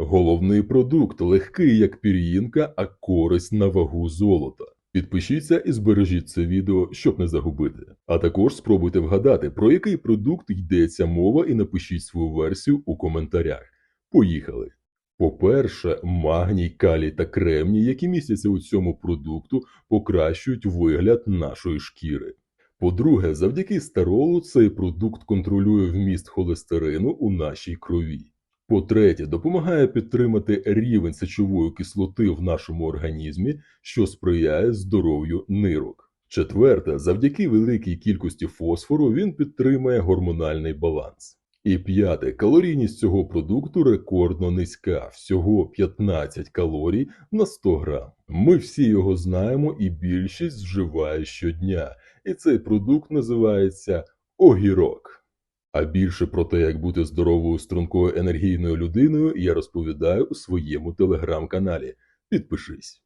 Головний продукт легкий як пір'їнка, а користь на вагу золота. Підпишіться і збережіть це відео, щоб не загубити. А також спробуйте вгадати, про який продукт йдеться мова, і напишіть свою версію у коментарях. Поїхали! По-перше, магній, калій та кремній, які містяться у цьому продукту, покращують вигляд нашої шкіри. По-друге, завдяки старолу цей продукт контролює вміст холестерину у нашій крові. По-третє, допомагає підтримати рівень сечової кислоти в нашому організмі, що сприяє здоров'ю нирок. Четверте, завдяки великій кількості фосфору він підтримує гормональний баланс. І п'яте, калорійність цього продукту рекордно низька, всього 15 калорій на 100 грам. Ми всі його знаємо і більшість вживає щодня, і цей продукт називається огірок. А більше про те, як бути здоровою, стрункою енергійною людиною, я розповідаю у своєму телеграм-каналі. Підпишись.